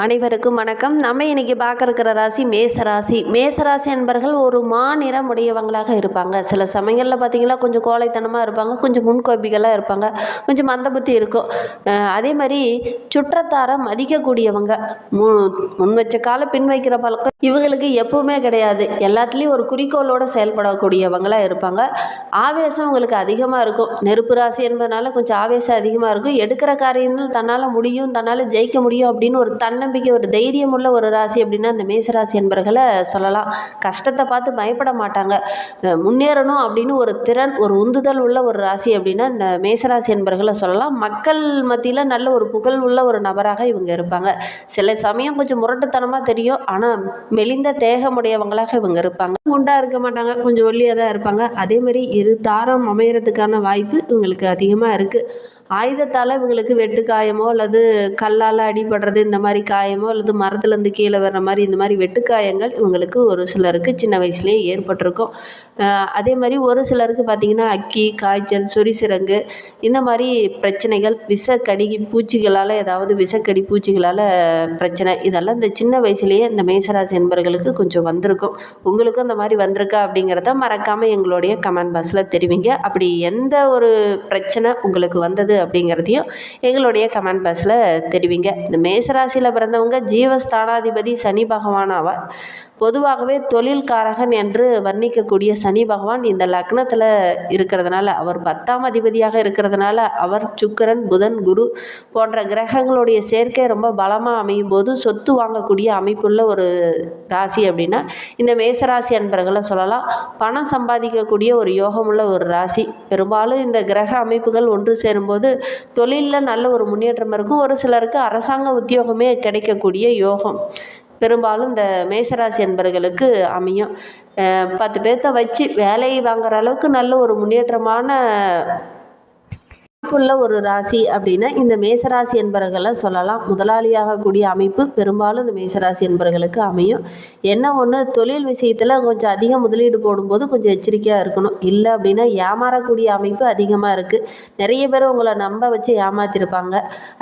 அனைவருக்கும் வணக்கம். நம்ம இன்னைக்கு பார்க்கறக்கிற ராசி மேசராசி. மேசராசி என்பர்கள் ஒரு மாநிறம் உடையவங்களாக இருப்பாங்க. சில சமயங்களில் பார்த்தீங்கன்னா கொஞ்சம் கோழைத்தனமாக இருப்பாங்க. கொஞ்சம் முன்கோபிகளாக இருப்பாங்க. கொஞ்சம் மந்த புத்தி இருக்கும். அதே மாதிரி சுற்றத்தாரை மதிக்கக்கூடியவங்க மு முன் வச்ச கால பின் வைக்கிற பழக்கம் இவங்களுக்கு எப்பவுமே கிடையாது. எல்லாத்துலேயும் ஒரு குறிக்கோளோடு செயல்படக்கூடியவங்களாக இருப்பாங்க. ஆவேசம் உங்களுக்கு அதிகமாக இருக்கும். நெருப்பு ராசி என்பதனால கொஞ்சம் ஆவேசம் அதிகமாக இருக்கும். எடுக்கிற காரியங்கள் தன்னால் முடியும் தன்னால் ஜெயிக்க முடியும் அப்படின்னு ஒரு தன் தன்னம்பிக்கை ஒரு தைரியம் உள்ள ஒரு ராசி அப்படின்னா அந்த மேசராசி என்பர்களை சொல்லலாம். கஷ்டத்தை பார்த்து பயப்பட மாட்டாங்க. முன்னேறணும் அப்படின்னு ஒரு திறன் ஒரு உந்துதல் உள்ள ஒரு ராசி அப்படின்னா இந்த மேசராசி என்பர்களை சொல்லலாம். மக்கள் மத்தியில் நல்ல ஒரு புகழ் உள்ள ஒரு நபராக இவங்க இருப்பாங்க. சில சமயம் கொஞ்சம் முரட்டுத்தனமாக தெரியும் ஆனால் மெலிந்த தேகமுடையவங்களாக இவங்க இருப்பாங்க. குண்டாக இருக்க மாட்டாங்க கொஞ்சம் ஒல்லியாக தான் இருப்பாங்க. அதேமாதிரி இரு தாரம் அமையறதுக்கான வாய்ப்பு இவங்களுக்கு அதிகமாக இருக்குது ஆயுதத்தால் இவங்களுக்கு வெட்டு காயமோ அல்லது கல்லால் அடிபடுறது இந்த மாதிரி காயமோ அல்லது மரத்துலேருந்து கீழே வர்ற மாதிரி இந்த மாதிரி வெட்டுக்காயங்கள் இவங்களுக்கு ஒரு சிலருக்கு சின்ன வயசுலேயே ஏற்பட்டிருக்கும். அதே மாதிரி ஒரு சிலருக்கு பார்த்திங்கன்னா அக்கி காய்ச்சல் சொரிசிரங்கு இந்த மாதிரி பிரச்சனைகள் விஷக்கடி பூச்சிகளால் ஏதாவது விஷக்கடி பூச்சிகளால் பிரச்சனை இதெல்லாம் இந்த சின்ன வயசுலேயே இந்த மேசராசி என்பர்களுக்கு கொஞ்சம் வந்திருக்கும். உங்களுக்கும் இந்த மாதிரி வந்திருக்கா அப்படிங்கிறத மறக்காமல் எங்களுடைய கமெண்ட் பாக்ஸில் தெரிவிங்க. அப்படி எந்த ஒரு பிரச்சனை உங்களுக்கு வந்தது அப்படிங்கிறதையும் எங்களுடைய கமெண்ட் பாக்ஸில் தெரிவிங்க. இந்த மேசராசியில் பிறந்தவங்க ஜீவஸ்தானாதிபதி சனி பகவானாவார் பொதுவாகவே தொழில்காரகன் என்று வர்ணிக்கக்கூடிய சனி பகவான் இந்த லக்னத்தில் இருக்கிறதுனால அவர் பத்தாம் அதிபதியாக இருக்கிறதுனால அவர் சுக்கிரன் புதன் குரு போன்ற கிரகங்களுடைய சேர்க்கை ரொம்ப பலமாக அமையும் போது சொத்து வாங்கக்கூடிய அமைப்புள்ள ஒரு ராசி அப்படின்னா இந்த மேசராசி அன்பர்களை சொல்லலாம். பணம் சம்பாதிக்கக்கூடிய ஒரு யோகமுள்ள ஒரு ராசி. பெரும்பாலும் இந்த கிரக அமைப்புகள் ஒன்று சேரும்போது தொழிலில் நல்ல ஒரு முன்னேற்றம் இருக்கும். ஒரு சிலருக்கு அரசாங்க உத்தியோகமே கிடைக்கக்கூடிய யோகம். பெரும்பாலும் இந்த மேசராசி என்பர்களுக்கு அமையும். பத்து பேர்த்த வச்சு வேலை வாங்குற அளவுக்கு நல்ல ஒரு முன்னேற்றமான உள்ள ஒரு ராசி அப்படின்னா இந்த மேசராசி என்பவர்களை சொல்லலாம். முதலாளியாகக்கூடிய அமைப்பு பெரும்பாலும் இந்த மேசராசி என்பவர்களுக்கு அமையும். என்ன ஒன்று தொழில் விஷயத்தில் கொஞ்சம் அதிக முதலீடு போடும்போது கொஞ்சம் எச்சரிக்கையாக இருக்கணும். இல்லை அப்படின்னா ஏமாறக்கூடிய அமைப்பு அதிகமாக இருக்குது நிறைய பேர் உங்களை நம்ப வச்சு ஏமாத்திருப்பாங்க.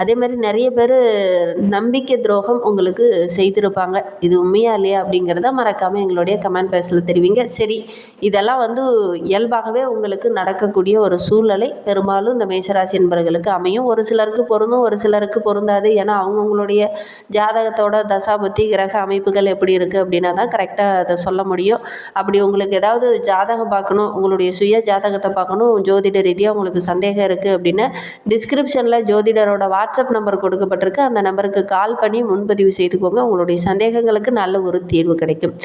அதே மாதிரி நிறைய பேர் நம்பிக்கை துரோகம் உங்களுக்கு செய்திருப்பாங்க. இது உண்மையா இல்லையா அப்படிங்கிறத மறக்காமல் எங்களுடைய கமெண்ட் பேஸில் தெரிவிங்க. சரி இதெல்லாம் வந்து இயல்பாகவே உங்களுக்கு நடக்கக்கூடிய ஒரு சூழ்நிலை. பெரும்பாலும் இந்த மேஷராசி என்பவர்களுக்கு அமையும். ஒரு சிலருக்கு பொருந்தும் ஒரு சிலருக்கு பொருந்தாது. ஏன்னா அவங்கவுங்களுடைய ஜாதகத்தோட தசாபுத்தி கிரக அமைப்புகள் எப்படி இருக்குது அப்படின்னா தான் கரெக்டாக அதை சொல்ல முடியும். அப்படி உங்களுக்கு ஏதாவது ஜாதகம் பார்க்கணும் உங்களுடைய சுய ஜாதகத்தை பார்க்கணும் ஜோதிட ரீதியாக உங்களுக்கு சந்தேகம் இருக்குது அப்படின்னா டிஸ்கிரிப்ஷனில் ஜோதிடரோட வாட்ஸ்அப் நம்பர் கொடுக்கப்பட்டிருக்கு. அந்த நம்பருக்கு கால் பண்ணி முன்பதிவு செய்துக்கோங்க. உங்களுடைய சந்தேகங்களுக்கு நல்ல ஒரு தீர்வு கிடைக்கும்.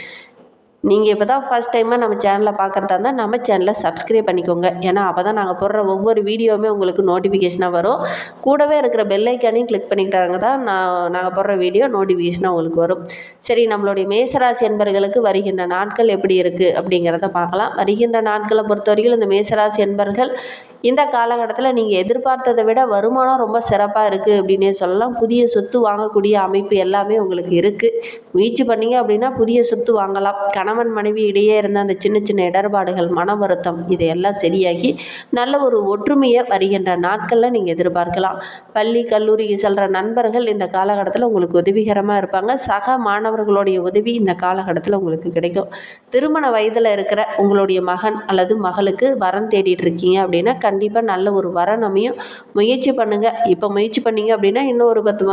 நீங்கள் இப்போ தான் ஃபஸ்ட் டைமாக நம்ம சேனலை பார்க்குறதா இருந்தால் நம்ம சேனலை சப்ஸ்கிரைப் பண்ணிக்கோங்க. ஏன்னா அப்போ தான் நாங்கள் போடுற ஒவ்வொரு வீடியோவுமே உங்களுக்கு நோட்டிஃபிகேஷனாக வரும். கூடவே இருக்கிற பெல்லைக்கானையும் கிளிக் பண்ணிக்கிட்டாங்க தான் நான் நாங்கள் போடுற வீடியோ நோட்டிஃபிகேஷனாக உங்களுக்கு வரும். சரி நம்மளுடைய மேசராசி என்பர்களுக்கு வருகின்ற நாட்கள் எப்படி இருக்குது அப்படிங்கிறத பார்க்கலாம். வருகின்ற நாட்களை பொறுத்தவரைக்கும் இந்த மேசராசி என்பர்கள் இந்த காலகட்டத்தில் நீங்கள் எதிர்பார்த்ததை விட வருமானம் ரொம்ப சிறப்பாக இருக்குது அப்படின்னே சொல்லலாம். புதிய சொத்து வாங்கக்கூடிய அமைப்பு எல்லாமே உங்களுக்கு இருக்குது முயற்சி பண்ணீங்க அப்படின்னா புதிய சொத்து வாங்கலாம். கணவன் மனைவி இடையே இருந்த அந்த சின்ன சின்ன இடர்பாடுகள் மன வருத்தம் இதையெல்லாம் சரியாகி நல்ல ஒரு ஒற்றுமையை வருகின்ற நாட்களில் நீங்கள் எதிர்பார்க்கலாம். பள்ளி கல்லூரிக்கு செல்கிற நண்பர்கள் இந்த காலகட்டத்தில் உங்களுக்கு உதவிகரமாக இருப்பாங்க. சக மாணவர்களுடைய உதவி இந்த காலகட்டத்தில் உங்களுக்கு கிடைக்கும். திருமண வயதில் இருக்கிற உங்களுடைய மகன் அல்லது மகளுக்கு வரம் தேடிட்டு இருக்கீங்க அப்படின்னா கண்டிப்பாக நல்ல ஒரு வரணமையும் முயற்சி பண்ணுங்கள் இப்போ முயற்சி பண்ணீங்க அப்படின்னா இன்னும் ஒரு பத்து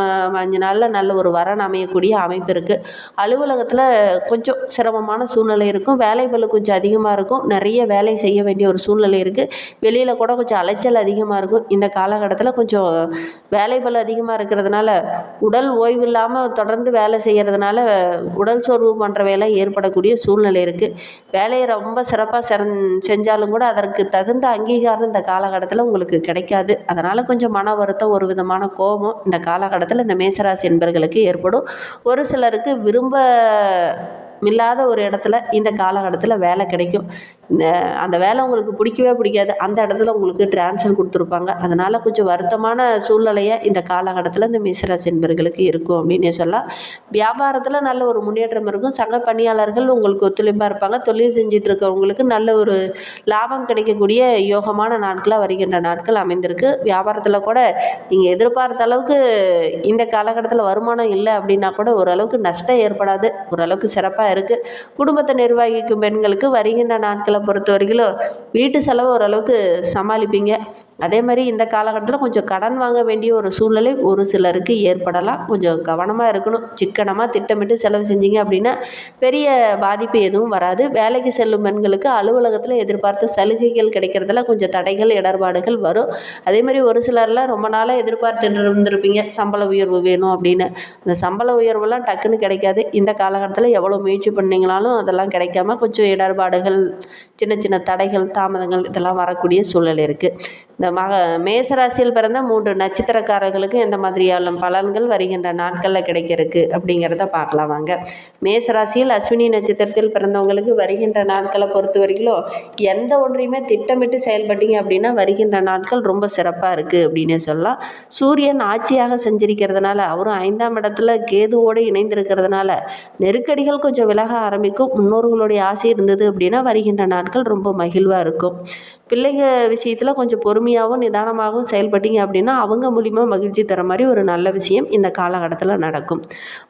அஞ்சு நாளில் நல்ல ஒரு வரன் அமையக்கூடிய அமைப்பு இருக்குது அலுவலகத்தில் கொஞ்சம் சிரமமான சூழ்நிலை இருக்கும். வேலை பளு கொஞ்சம் அதிகமாக இருக்கும். நிறைய வேலை செய்ய வேண்டிய ஒரு சூழ்நிலை இருக்குது வெளியில் கூட கொஞ்சம் அலைச்சல் அதிகமாக இருக்கும். இந்த காலகட்டத்தில் கொஞ்சம் வேலை பளு அதிகமாக இருக்கிறதுனால உடல் ஓய்வு இல்லாமல் தொடர்ந்து வேலை செய்கிறதுனால உடல் சோர்வு போன்ற வேலை ஏற்படக்கூடிய சூழ்நிலை இருக்குது வேலையை ரொம்ப சிறப்பாக சிறந் செஞ்சாலும் கூட அதற்கு தகுந்த அங்கீகாரம் இந்த காலகட்டத்தில் உங்களுக்கு கிடைக்காது. அதனால் கொஞ்சம் மன வருத்தம் ஒரு விதமான கோபம் இந்த காலகட்டத்தில் இந்த மேசராசி என்பர்களுக்கு ஏற்படும். ஒரு சிலருக்கு விரும்ப இல்லாத ஒரு இடத்துல இந்த காலகட்டத்தில் வேலை கிடைக்கும். இந்த அந்த வேலை உங்களுக்கு பிடிக்கவே பிடிக்காது. அந்த இடத்துல உங்களுக்கு ட்ரான்ஸ்ஃபர் கொடுத்துருப்பாங்க. அதனால் கொஞ்சம் வருத்தமான சூழ்நிலையை இந்த காலகட்டத்தில் இந்த மேசராசி என்பர்களுக்கு இருக்கும் அப்படின்னே சொல்லலாம் வியாபாரத்தில் நல்ல ஒரு முன்னேற்றம் இருக்கும். சக பணியாளர்கள் உங்களுக்கு ஒத்துழைப்பாக இருப்பாங்க. தொழில் செஞ்சுட்டு இருக்கவங்களுக்கு நல்ல ஒரு லாபம் கிடைக்கக்கூடிய யோகமான நாட்களாக வருகின்ற நாட்கள் அமைந்திருக்கு. வியாபாரத்தில் கூட நீங்கள் எதிர்பார்த்த அளவுக்கு இந்த காலகட்டத்தில் வருமானம் இல்லை அப்படின்னா கூட ஓரளவுக்கு நஷ்டம் ஏற்படாது. ஓரளவுக்கு சிறப்பாக இருக்குது குடும்பத்தை நிர்வகிக்கும் பெண்களுக்கு வருகின்ற நாட்களை பொறுத்த வரைக்கும் வீட்டு செலவு ஓரளவுக்கு சமாளிப்பீங்க. அதே மாதிரி இந்த காலகட்டத்தில் கொஞ்சம் கடன் வாங்க வேண்டிய ஒரு சூழ்நிலை ஒரு சிலருக்கு ஏற்படலாம். கொஞ்சம் கவனமாக இருக்கணும். சிக்கனமாக திட்டமிட்டு செலவு செஞ்சீங்க அப்படின்னா பெரிய பாதிப்பு எதுவும் வராது. வேலைக்கு செல்லும் பெண்களுக்கு அலுவலகத்தில் எதிர்பார்த்த சலுகைகள் கிடைக்கிறதுல கொஞ்சம் தடைகள் இடர்பாடுகள் வரும். அதே மாதிரி ஒரு சிலர்லாம் ரொம்ப நாளாக எதிர்பார்த்துட்டு இருந்திருப்பீங்க. சம்பள உயர்வு வேணும் அப்படின்னு. அந்த சம்பள உயர்வுலாம் டக்குன்னு கிடைக்காது. இந்த காலகட்டத்தில் எவ்வளோ முயற்சி பண்ணீங்களாலும் அதெல்லாம் கிடைக்காம கொஞ்சம் இடர்பாடுகள் சின்ன சின்ன தடைகள் தாமதங்கள் இதெல்லாம் வரக்கூடிய சூழ்நிலை இருக்குது இந்த மக மேசராசியில் பிறந்த மூன்று நட்சத்திரக்காரர்களுக்கு எந்த மாதிரியான பலன்கள் வருகின்ற நாட்களில் கிடைக்கிறதுக்கு அப்படிங்கிறத பார்க்கலாம் வாங்க. மேசராசியில் அஸ்வினி நட்சத்திரத்தில் பிறந்தவங்களுக்கு வருகின்ற நாட்களை பொறுத்த வரைக்கும் எந்த ஒன்றையுமே திட்டமிட்டு செயல்பட்டீங்க அப்படின்னா வருகின்ற நாட்கள் ரொம்ப சிறப்பாக இருக்குது அப்படின்னே சொல்லலாம். சூரியன் ஆட்சியாக செஞ்சிருக்கிறதுனால அவரும் ஐந்தாம் இடத்துல கேதுவோடு இணைந்திருக்கிறதுனால நெருக்கடிகள் கொஞ்சம் விலக ஆரம்பிக்கும். முன்னோர்களுடைய ஆசை இருந்தது அப்படின்னா வருகின்ற நாட்கள் ரொம்ப மகிழ்வாக இருக்கும். பிள்ளைங்க விஷயத்தில் கொஞ்சம் பொறுமையாகவும் நிதானமாகவும் செயல்பட்டீங்க அப்படின்னா அவங்க மூலிமா மகிழ்ச்சி தர மாதிரி ஒரு நல்ல விஷயம் இந்த காலகட்டத்தில் நடக்கும்.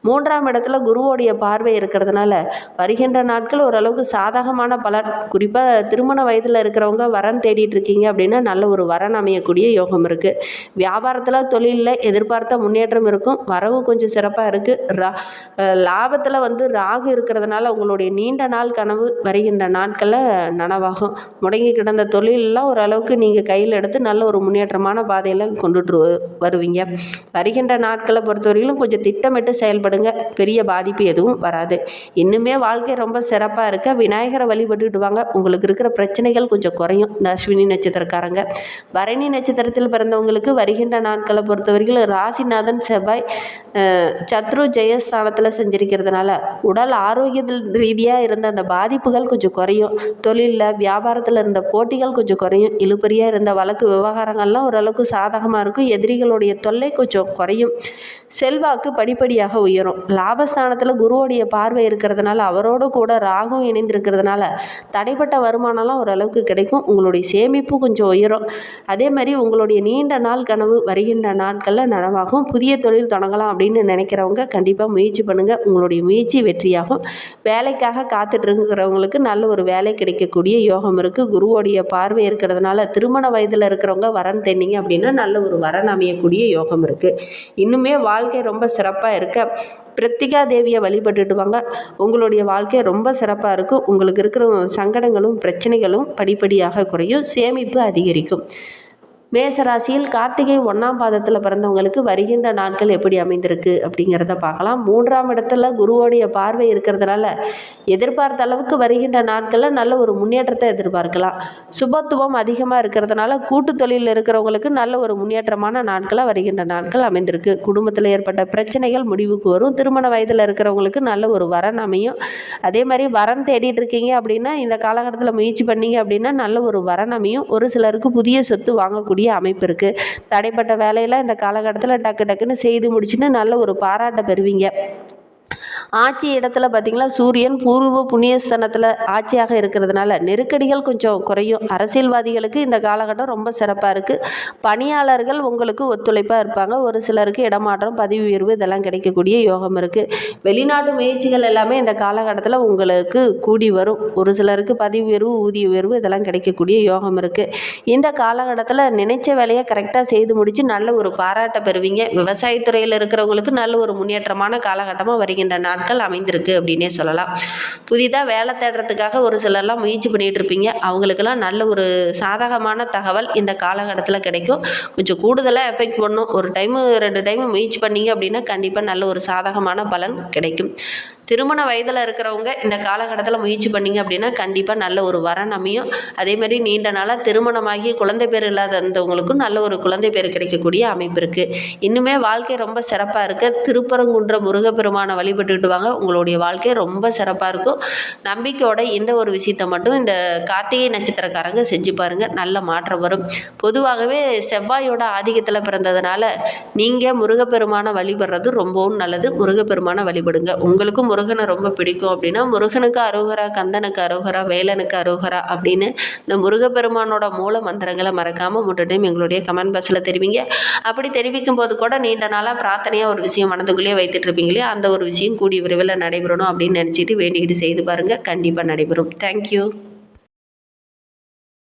மூன்றாம் இடத்துல குருவோடைய பார்வை இருக்கிறதுனால வருகின்ற நாட்கள் ஓரளவுக்கு சாதகமான பலன். குறிப்பாக திருமண வயதில் இருக்கிறவங்க வரன் தேடிட்டு இருக்கீங்க அப்படின்னா நல்ல ஒரு வரன் அமையக்கூடிய யோகம் இருக்குது வியாபாரத்தில் தொழிலில் எதிர்பார்த்த முன்னேற்றம் இருக்கும். வரவு கொஞ்சம் சிறப்பாக இருக்குது ரா லாபத்தில் வந்து ராகு இருக்கிறதுனால உங்களுடைய நீண்ட நாள் கனவு வருகின்ற நாட்களில் நனவாகும். முடங்கி கிடந்த தொழிலெல்லாம் ஓரளவுக்கு நீங்கள் கையில் எடுத்து நல்ல ஒரு முன்னேற்றமான பாதையில் கொண்டுட்டு வருவீங்க. வருகின்ற நாட்களை பொறுத்தவரையிலும் கொஞ்சம் திட்டமிட்டு செயல்படுங்க. பெரிய பாதிப்பு எதுவும் வராது. இன்னுமே வாழ்க்கை ரொம்ப சிறப்பாக இருக்க. விநாயகரை வழிபட்டுட்டு வாங்க. உங்களுக்கு இருக்கிற பிரச்சனைகள் கொஞ்சம் குறையும். இந்த அஸ்வினி நட்சத்திரக்காரங்க. பரணி நட்சத்திரத்தில் பிறந்தவங்களுக்கு வருகின்ற நாட்களை பொறுத்தவரைக்கும் ராசிநாதன் செவ்வாய் சத்ரு ஜெயஸ்தானத்தில் செஞ்சிருக்கிறதுனால உடல் ஆரோக்கியத்தில் ரீதியாக இருந்த அந்த பாதிப்புகள் கொஞ்சம் குறையும். தொழிலில் வியாபாரத்தில் இருந்த போட்டிகள் கொஞ்சம் குறையும். இழுபறியாக இருந்த வழக்கு விவகாரங்கள்லாம் ஓரளவுக்கு சாதகமாக இருக்கும். எதிரிகளுடைய தொல்லை கொஞ்சம் குறையும். செல்வாக்கு படிப்படியாக உயரும். லாபஸ்தானத்தில் குருவோடைய பார்வை இருக்கிறதுனால அவரோடு கூட ராகும் இணைந்திருக்கிறதுனால தடைப்பட்ட வருமானம்லாம் ஓரளவுக்கு கிடைக்கும். உங்களுடைய சேமிப்பு கொஞ்சம் உயரும். அதே மாதிரி உங்களுடைய நீண்ட நாள் கனவு வருகின்ற நாட்களில் நனவாகும். புதிய தொழில் தொடங்கலாம் அப்படின்னு நினைக்கிறவங்க கண்டிப்பாக முயற்சி பண்ணுங்கள் உங்களுடைய முயற்சி வெற்றியாகும். வேலைக்காக காத்துட்டு இருக்கிறவங்களுக்கு நல்ல ஒரு வேலை கிடைக்கக்கூடிய யோகம் இருக்குது குருவோடைய பார்வை இருக்கிறதுனால திருமண வயதில் இருக்கிறவங்க வரன் தென்னிங்க அப்படின்னா நல்ல ஒரு வரன் அமையக்கூடிய யோகம் இருக்குது இன்னுமே வாழ்க்கை ரொம்ப சிறப்பாக இருக்க. பிரத்திகா தேவியை வழிபட்டுட்டு வாங்க. உங்களுடைய வாழ்க்கை ரொம்ப சிறப்பாக இருக்கும் உங்களுக்கு இருக்கிற சங்கடங்களும் பிரச்சனைகளும் படிப்படியாக குறையும். சேமிப்பு அதிகரிக்கும். மேசராசியில் கார்த்திகை ஒன்றாம் பாதத்தில் பிறந்தவங்களுக்கு வருகின்ற நாட்கள் எப்படி அமைந்திருக்கு அப்படிங்கிறத பார்க்கலாம். மூன்றாம் இடத்துல குருவோடைய பார்வை இருக்கிறதுனால எதிர்பார்த்த அளவுக்கு வருகின்ற நாட்களில் நல்ல ஒரு முன்னேற்றத்தை எதிர்பார்க்கலாம். சுபத்துவம் அதிகமாக இருக்கிறதுனால கூட்டு தொழிலில் இருக்கிறவங்களுக்கு நல்ல ஒரு முன்னேற்றமான நாட்களாக வருகின்ற நாட்கள் அமைந்திருக்கு. குடும்பத்தில் ஏற்பட்ட பிரச்சனைகள் முடிவுக்கு வரும். திருமண வயதில் இருக்கிறவங்களுக்கு நல்ல ஒரு வரன் அமையும். அதே மாதிரி வரன் தேடிட்டு இருக்கீங்க அப்படின்னா இந்த காலகட்டத்தில் முயற்சி பண்ணீங்க அப்படின்னா நல்ல ஒரு வரன் அமையும். ஒரு சிலருக்கு புதிய சொத்து வாங்கக்கூடிய அமைப்பு இருக்குது தடைப்பட்ட வேலையெல்லாம் இந்த காலகட்டத்தில் டக்கு டக்குன்னு செய்து முடிச்சுன்னு நல்ல ஒரு பாராட்டை பெறுவீங்க. ஆட்சி இடத்துல பார்த்திங்கன்னா சூரியன் பூர்வ புண்ணியஸ்தனத்தில் ஆட்சியாக இருக்கிறதுனால நெருக்கடிகள் கொஞ்சம் குறையும். அரசியல்வாதிகளுக்கு இந்த காலகட்டம் ரொம்ப சிறப்பாக இருக்குது பணியாளர்கள் உங்களுக்கு ஒத்துழைப்பாக இருப்பாங்க. ஒரு சிலருக்கு இடமாற்றம் பதவி உயர்வு இதெல்லாம் கிடைக்கக்கூடிய யோகம் இருக்குது வெளிநாட்டு முயற்சிகள் எல்லாமே இந்த காலகட்டத்தில் உங்களுக்கு கூடி வரும். ஒரு சிலருக்கு பதவி உயர்வு ஊதிய உயர்வு இதெல்லாம் கிடைக்கக்கூடிய யோகம் இருக்குது இந்த காலகட்டத்தில் நினைச்ச வேலையை கரெக்டாக செய்து முடித்து நல்ல ஒரு பாராட்டை பெறுவீங்க. விவசாயத்துறையில் இருக்கிறவங்களுக்கு நல்ல ஒரு முன்னேற்றமான காலகட்டமாக அப்படிங்கிற நாட்கள் அமைந்திருக்கு அப்படின்னே சொல்லலாம். புதிதாக வேலை தேடுறதுக்காக ஒரு சிலர்லாம் முயற்சி பண்ணிகிட்டு இருப்பீங்க. அவங்களுக்கெல்லாம் நல்ல ஒரு சாதகமான தகவல் இந்த காலகட்டத்தில் கிடைக்கும். கொஞ்சம் கூடுதலாக எஃபெக்ட் பண்ணும். ஒரு டைமு ரெண்டு டைமு முயற்சி பண்ணீங்க அப்படின்னா கண்டிப்பாக நல்ல ஒரு சாதகமான பலன் கிடைக்கும். திருமண வயதில் இருக்கிறவங்க இந்த காலகட்டத்தில் முயற்சி பண்ணிங்க அப்படின்னா கண்டிப்பாக நல்ல ஒரு வரன் அமையும். அதேமாதிரி நீண்ட நாளாக திருமணமாகி குழந்தை பேர் இல்லாத இருந்தவங்களுக்கும் நல்ல ஒரு குழந்தை பேர் கிடைக்கக்கூடிய அமைப்பு இருக்குது இன்னுமே வாழ்க்கை ரொம்ப சிறப்பாக இருக்குது திருப்பரங்குன்ற முருகப்பெருமானை வழிபட்டுக்கிட்டு வாங்க. உங்களுடைய வாழ்க்கை ரொம்ப சிறப்பாக இருக்கும். நம்பிக்கையோட இந்த ஒரு விஷயத்தை மட்டும் இந்த கார்த்திகை நட்சத்திரக்காரங்க செஞ்சு பாருங்கள் நல்ல மாற்றம் வரும். பொதுவாகவே செவ்வாயோட ஆதிக்கத்தில் பிறந்ததுனால நீங்கள் முருகப்பெருமானை வழிபடுறது ரொம்பவும் நல்லது. முருகப்பெருமானை வழிபடுங்க. உங்களுக்கும் முருகனை ரொம்ப பிடிக்கும் அப்படின்னா முருகனுக்கு அருகரா கந்தனுக்கு அருகரா வேலனுக்கு அருகரா அப்படின்னு இந்த முருகப்பெருமானோட மூல மந்திரங்களை மறக்காமல் மூன்று டைம் எங்களுடைய கமெண்ட் பாக்ஸில் தெரிவிங்க. அப்படி தெரிவிக்கும் போது கூட நீண்ட நாளாக பிரார்த்தனையாக ஒரு விஷயம் மனதுக்குள்ளேயே வைத்துட்டு இருப்பீங்களே அந்த ஒரு விஷயம் கூடிய விரைவில் நடைபெறணும் அப்படின்னு நினச்சிட்டு வேண்டிக்கிட்டு செய்து பாருங்கள் கண்டிப்பாக நடைபெறும். தேங்க்யூ